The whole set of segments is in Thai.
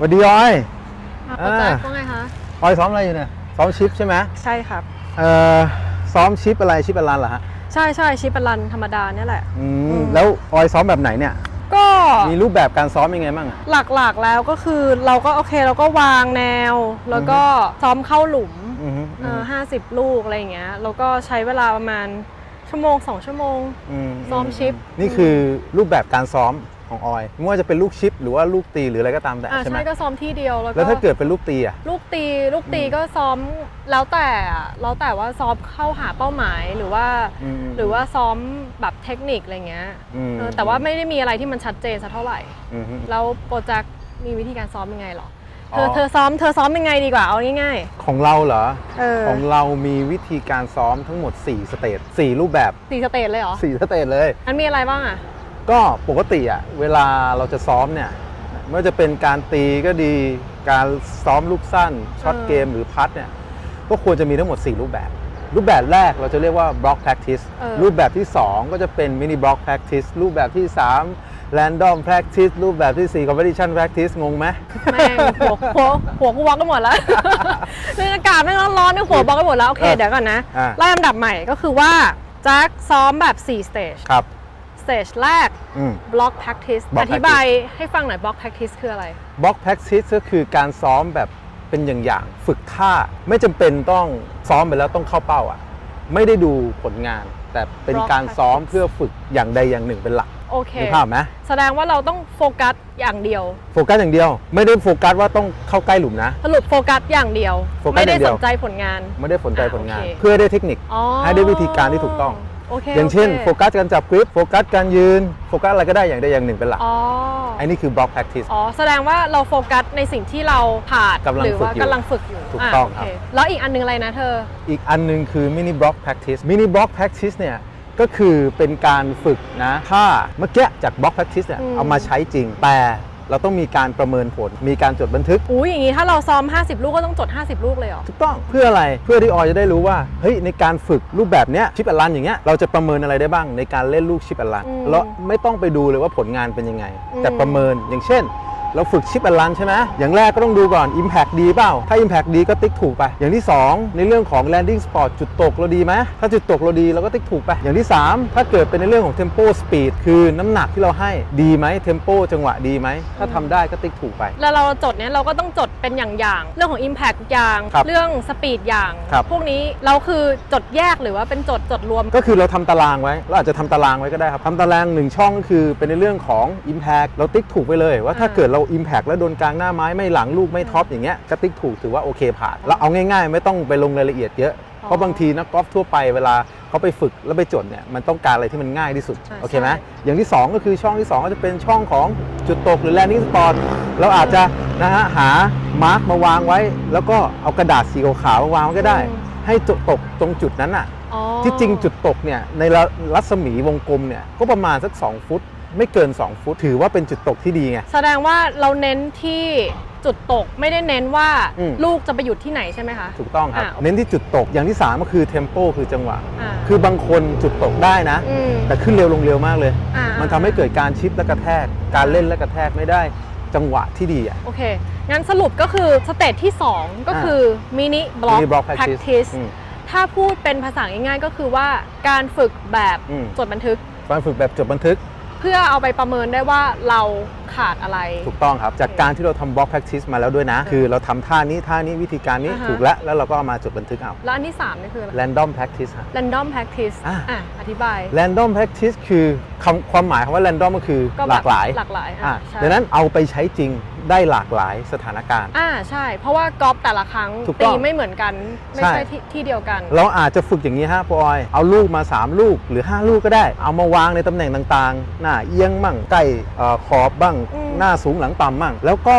สวัสดีออย อะอ่าโปรแจ็คว่าไงคะออยซ้อมอะไรอยู่เนี่ยซ้อมชิปใช่ไหมใช่ครับ เอ่อซ้อมชิปอะไรชิปอะไรเหรอฮะใช่ใช่ชิปเป็นรันธรรมดาเนี่ยแหละ อือืมม แล้วออยซ้อมแบบไหนเนี่ย ก็มีรูปแบบการซ้อมยังไงบ้างอะหลักๆแล้วก็คือเราก็โอเคเราก็วางแนว แล้วก็ซ้อมเข้าหลุมอือฮึเออห้าสิบลูกอะไรอย่างเงี้ยแล้วก็ใช้เวลาประมาณชั่วโมงสองชั่วโมง มซ้อมชิป นี่คือรูปแบบการซ้อม ของออยไม่ว่าจะเป็นลูกชิปหรือว่าลูกตีหรืออะไรก็ตามแต่อ่าใช่ไหมใช่ก็ซ้อมที่เดียวแล้วก็แล้วถ้าเกิดเป็นลูกตีอะลูกตีลูกตีก็ซ้อมแล้วแต่อะแล้วแต่ว่าซ้อมเข้าหาเป้าหมายหรือว่ามหรือว่าซ้อมแบบเทคนิคอะไรเงี้ยอืม เออแต่ว่าไม่ได้มีอะไรที่มันชัดเจนสักเท่าไหร่ อืมฮึ แล้วโปรเจกต์มีวิธีการซ้อมยังไงหรออ๋เธออ เธอซ้อมเธอซ้อมยังไงดีกว่าเอาง่าย ของเราเหรอๆเออ ของเรามีวิธีการซ้อมทั้งหมด 4 สเตจ4รูปแบบสี่สเตจเลยเหรอ4สเตจเลย อันมีอะไรบ้างอะ ก็ปกติอะเวลาเราจะซ้อมเนี่ยไม่ว่าจะเป็นการตีก็ดีการซ้อมลูกสั้นช็อตเออเกมหรือพัดเนี่ยก็ควรจะมีทั้งหมด 4 รูปแบบ รูปแบบแรกเราจะเรียกว่า block practice เออรูปแบบที่ 2 ก็จะเป็น mini block practice รูปแบบที่ 3 random practice รูปแบบที่ 4 competition practice งงไหมแม่งหัวหัวหัวกูวอกกันหมดแล้วเรื่องอากาศไม่งร้อนๆนี่หัวบล็อกกันหมดแล้ว โอเคเออเดี๋ยวก่อนนะอะไล่ลำดับใหม่ก็คือว่าแจ็คซ้อมแบบ 4 stage ครับ stage แรก อืม block practice block อธิบายให้ฟังหน่อย block practice คืออะไร block practice ก็คือการซ้อมแบบเป็นอย่างๆฝึกท่าไม่จำเป็นต้องซ้อมไปแล้วต้องเข้าเป้าอะ ไม่ได้ดูผลงาน แต่เป็น Block การซ้อม practice เพื่อฝึกอย่างใดอย่างหนึ่งเป็นหลักโอเค นึกภาพไหมแสดงว่าเราต้องโฟกัสอย่างเดียว โฟกัสอย่างเดียว ไม่ได้โฟกัสว่าต้องเข้าใกล้หลุมนะ สรุปโฟกัสอย่างเดียว โฟกัสไม่ได้อย่างเดีสยวนใจผลงาน ไม่ได้สนใจอ่าผลงานโอเค เพื่อได้เทคนิค อ๋อให้ได้วิธีการที่ถูกต้อง โอเคอย่างเช่นโคโฟกัสการจับกริปโฟกัสการยืนโฟกัสอะไรก็ได้อย่างใดอย่างหนึ่งเป็นหลักอ๋อไอ้นี่คือ block practice อ๋อแสดงว่าเราโฟกัสในสิ่งที่เราผ่านกำลังหรือว่าฝึกอยู่กำลังฝึกอยู่ถูกต้องาครับโเแล้วอีกอันนึงอะไรนะเธอ อีกอันหนึงคือ mini block practice mini block practice เนี่ยก็คือเป็นการฝึกนะถ้าเมื่อกี้จาก block practice เนี่ยอืมเอามาใช้จริงแต่ เราต้องมีการประเมินผล มีการจดบันทึก อุ้ยอย่างงี้ถ้าเราซ้อม 50 ลูกก็ต้องจด 50 ลูกเลยเหรอ ถูกต้องเพื่ออะไรเพื่อที่ออยจะได้รู้ว่าเฮ้ยในการฝึกรูปแบบเนี้ยชิปแอนลันอย่างเงี้ยเราจะประเมินอะไรได้บ้างในการเล่นลูกชิปแอนลันอืม แล้วไม่ต้องไปดูเลยว่าผลงานเป็นยังไงอืมแต่ประเมินอย่างเช่น เราฝึกชิปแอนลันใช่ไหมอย่างแรกก็ต้องดูก่อน Impact ดีเปล่า ถ้า Impact ดีก็ติ๊กถูกไป อย่างที่ 2 ในเรื่องของ Landing Spot จุดตกเราดีไหมถ้าจุดตกเราดีเราก็ติ๊กถูกไป อย่างที่ 3 ถ้าเกิดเป็นในเรื่องของ Tempo Speed คือน้ำหนักที่เราให้ดีไหม Tempo จังหวะดีไหม ถ้าทำได้ก็ติ๊กถูกไป แล้วเราจดเนี้ยเราก็ต้องจดเป็นอย่างๆ เรื่องของ Impact อย่างครับเรื่องสปีดอย่างครับพวกนี้เราคือจดแยกหรือว่าเป็นจดจดรวม ก็คือเราทำตารางไว้ เราอาจจะทำตารางไว้ก็ได้ครับทำตารางหนึ่งช่องก็คือเป็นในเรื่องของ Impact เราติ๊กถูกไปเลยว่าถ้าอ่าเกิดเรา Impact แล้วโดนกลางหน้าไม้ไม่หลังลูกไม่ท็อปอย่างเงี้ยก็ติ๊กถูกถือว่าโอเคผ่านแล้วเอาง่ายๆ ไม่ต้องไปลงรายละเอียดเยอะเพราะบางทีนักกอล์ฟทั่วไปเวลาเขาไปฝึกแล้วไปจดเนี่ยมันต้องการอะไรที่มันง่ายที่สุดใช่โอเคไหมใช่อย่างที่ 2 ก็คือช่องที่ 2 ก็จะเป็นช่องของจุดตกหรือ landing spot เราอาจจะนะฮะหามาร์กมาวางไว้ แล้วก็เอากระดาษสีขาวๆมาวางไว้ก็ได้ ให้จุดตกตรงจุดนั้นอะอ๋อที่จริงจุดตกเนี่ยในระรัศมีวงกลมเนี่ยก็ประมาณสัก 2 ฟุต ไม่เกิน 2 ฟุต ถือว่าเป็นจุดตกที่ดีไง แสดงว่าเราเน้นที่จุดตกไม่ได้เน้นว่าอืม ลูกจะไปหยุดที่ไหนใช่ไหมคะ ถูกต้องครับ อ่า เน้นที่จุดตกอย่างที่ 3 ก็คือเทมโปคือจังหวะ อ่าคือบางคนจุดตกได้นะอืมแต่ขึ้นเร็วลงเร็วมากเลย อ่ามันทำให้เกิดการชิปและกระแทก การเล่นและกระแทกไม่ได้จังหวะที่ดีอะ โอเค งั้นสรุปก็คือสเตจที่ 2 ก็คือมินิบล็อก Mini block practice practice อืม ถ้าพูดเป็นภาษาง่ายๆก็คือว่าการฝึกแบบอืม จดบันทึก การฝึกแบบจดบันทึก เพื่อเอาไปประเมินได้ว่าเรา ขาดอะไร ถูกต้องครับ จากการที่เราทำบล็อก practice มาแล้วด้วยนะ คือเราทำท่านี้ท่านี้วิธีการนี้อ่าฮะ ถูกแล้ว แล้วเราก็เอามาจดบันทึกเอา แล้วอันที่3นี่คืออะไร random practice ฮะ random practice อะ อะอธิบาย random practice คือคำความหมายคำว่า random ก็คือก็หแบบลากหลายหลากหลายอะอะใช่ดังนั้นเอาไปใช้จริงได้หลากหลายสถานการณ์ อ่าใช่ เพราะว่ากอล์ฟแต่ละครั้งถูกต้ตีองไม่เหมือนกัน ไม่ใช่ ใช่ที่ที่เดียวกัน เราอาจจะฝึกอย่างนี้ฮะปอย เอาลูกมา 3 ลูกหรือ 5 ลูกก็ได้ เอามาวางในตำแหน่งต่างๆ หน้าเอียงบ้างใกล้เอ่อขอบบ้างอืมหน้าสูงหลังต่ำบ้างแล้วก็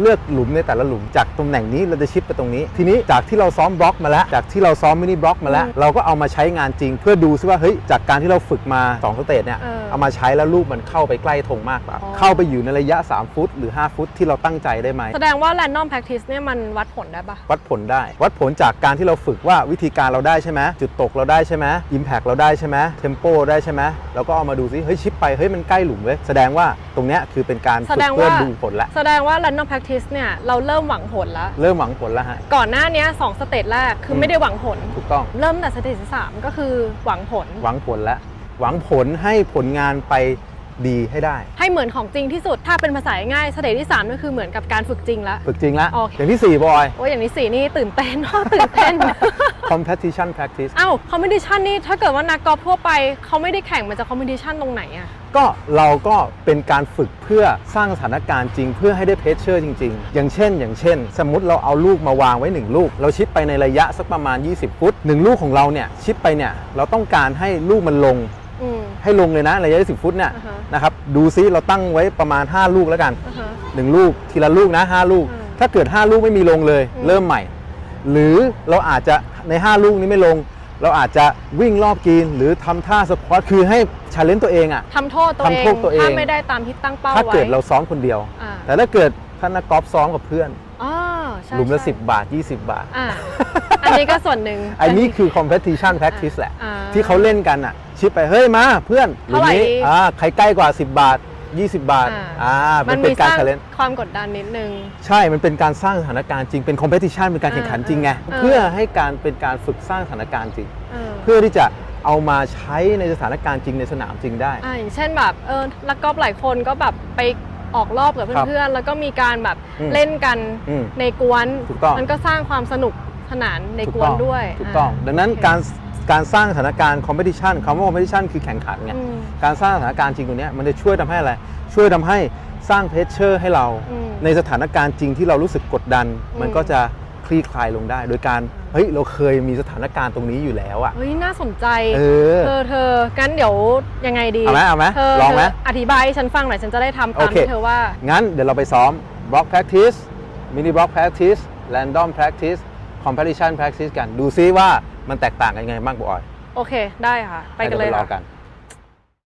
เลือกหลุมในแต่ละหลุมจากตำแหน่งนี้เราจะชิปไปตรงนี้ ทีนี้จากที่เราซ้อมบล็อกมาแล้ว จากที่เราซ้อมมินิบล็อกมาแล้ว เราก็เอามาใช้งานจริง เพื่อดูซิว่าเฮ้ยจากการที่เราฝึกมา2สเตจเนี่ยเออเอามาใช้แล้วลูกมันเข้าไปใกล้ธงมากกว่าอ๋อ เข้าไปอยู่ในระยะ 3 ฟุต หรือ 5 ฟุตที่เราตั้งใจได้ไหม แสดงว่า random practice เนี่ยมันวัดผลได้ปะ วัดผลได้ วัดผลจากการที่เราฝึกว่าวิธีการเราได้ใช่ไหมจุดตกเราได้ใช่ไหมอิมแพกเราได้ใช่ไหมเทมโปได้ใช่ไหมเราก็เอามาดูซิเฮ้ยชิปไปเฮ้ยมันใกล้หลุมเว้ยแสดงว่าตรงเนี้ยคือเป็นการแสฝึดกงเพื่อว่าดูผลละแสดงว่า random practice เนี่ยเราเริ่มหวังผลแล้ว เริ่มหวังผลแล้วฮะ ก่อนหน้าเนี้ยสองสเตจแรกคืออมไม่ได้หวังผล ถูกต้อง เริ่มแต่สเตจที่สามก็คือหวังผล หวังผลแล้ว หวังผลให้ผลงานไป ดีให้ได้ ให้เหมือนของจริงที่สุด ถ้าเป็นภาษาง่ายๆสเตจที่สามก็คือเหมือนกับการฝึกจริงแล้ว ฝึกจริงแล้ว โอเค อย่างที่ 4 บอย โอ้ยอย่างนี้สี่นี่ตื่นเต้น ตื่นเต้น competition practice อ้าวคอมเพ t ชันนี่ถ้าเกิดว่านักกอล์ฟทั่วไปเขาไม่ได้แข่งมันจะคอมเพ t ชันตรงไหนอะ ก็เราก็เป็นการฝึกเพื่อสร้างสถานการณ์จริง เพื่อให้ได้เพชเชอร์จริง ๆ อย่างเช่น อย่างเช่น สมมติเราเอาลูกมาวางไว้ 1 ลูก เราชิดไปในระยะสักประมาณ 20 ฟุต 1 ลูกของเราเนี่ยชิดไปเนี่ยเราต้องการให้ลูกมันลงอืม ให้ลงเลยนะระยะ20ฟุตเนี่ยอ่าฮะนะครับดูซิเราตั้งไว้ประมาณ 5 ลูกแล้วกันอ่าฮะ1ลูกทีละลูกนะ 5 ลูกอืมถ้าเกิด 5 ลูกไม่มีลงเลยอืมเริ่มใหม่ หรือเราอาจจะใน 5 ลูกนี้ไม่ลง เราอาจจะวิ่งรอบกรีนหรือทำท่าสควอตคือให้ชาเลนจ์ตัวเองอะทำโทษตัวเองทำโทษตัวเองถ้าไม่ได้ตามที่ตั้งเป้าไว้ถ้าเกิดเราซ้อมคนเดียวอ่าแต่ถ้าเกิดท่านนักกอล์ฟซ้อมกับเพื่อนอ๋อ ใช่หลุมละ ใช่ 10 บาท 20 บาท อ่าอันนี้ก็ส่วนหนึ่ง อันนี้คือ competition practice แหละ อ่าที่เขาเล่นกันอะ ชิปไป เฮ้ยมาเพื่อนหลุมเท่าไหร่นี้ดี อ่าใครใกล้กว่า 10 บาท 20 บาทอ่าอ่ามัมันนมีเป็นการสร้าง challenge ความกดดันนิดนึง ใช่ มันเป็นการสร้างสถานการณ์จริง เป็น competition เป็นการแข่งขันจริงไง อ่า เพื่อให้การเป็นการฝึกสร้างสถานการณ์จริง เออเพื่อที่จะเอามาใช้ในสถานการณ์จริงในสนามจริงได้ อ่าอย่างเช่นแบบเออนักกอล์ฟหลายคนก็แบบไป ออกรอบกับครับเพื่อนๆ แล้วก็มีการแบบอืมเล่นกันอืมในกวน ถูกต้อง มันก็สร้างความสนุกสนานในถูกกวนต้องด้วยถูกต้องาดังนั้นโอเคการการสร้างสถานการณ์ competition คำว่า competition คือแข่งขันไง อืม การสร้างสถานการณ์จริงตรงเนี้ยมันจะช่วยทำให้อะไร ช่วยทำให้สร้างเพชเชอร์ให้เรา อืมในสถานการณ์จริงที่เรารู้สึกกดดัน อืมมันก็จะคลี่คลายลงได้ โดยการ เฮ้ยเราเคยมีสถานการณ์ตรงนี้อยู่แล้วอะ เฮ้ยน่าสนใจเออเธอเธองั้นเดี๋ยวยังไงดีเอาไหมเอาไหมเธอลองไหมเธออธิบายให้ฉันฟังหน่อยฉันจะได้ทำตามโอเค ที่เธอว่า งั้นเดี๋ยวเราไปซ้อม block practice mini block practice random practice competition practice กัน ดูซิว่ามันแตกต่างกันยังไงบ้างบอยโอเคได้ค่ะ ไปกันเลยดี๋วรอค่ะกัน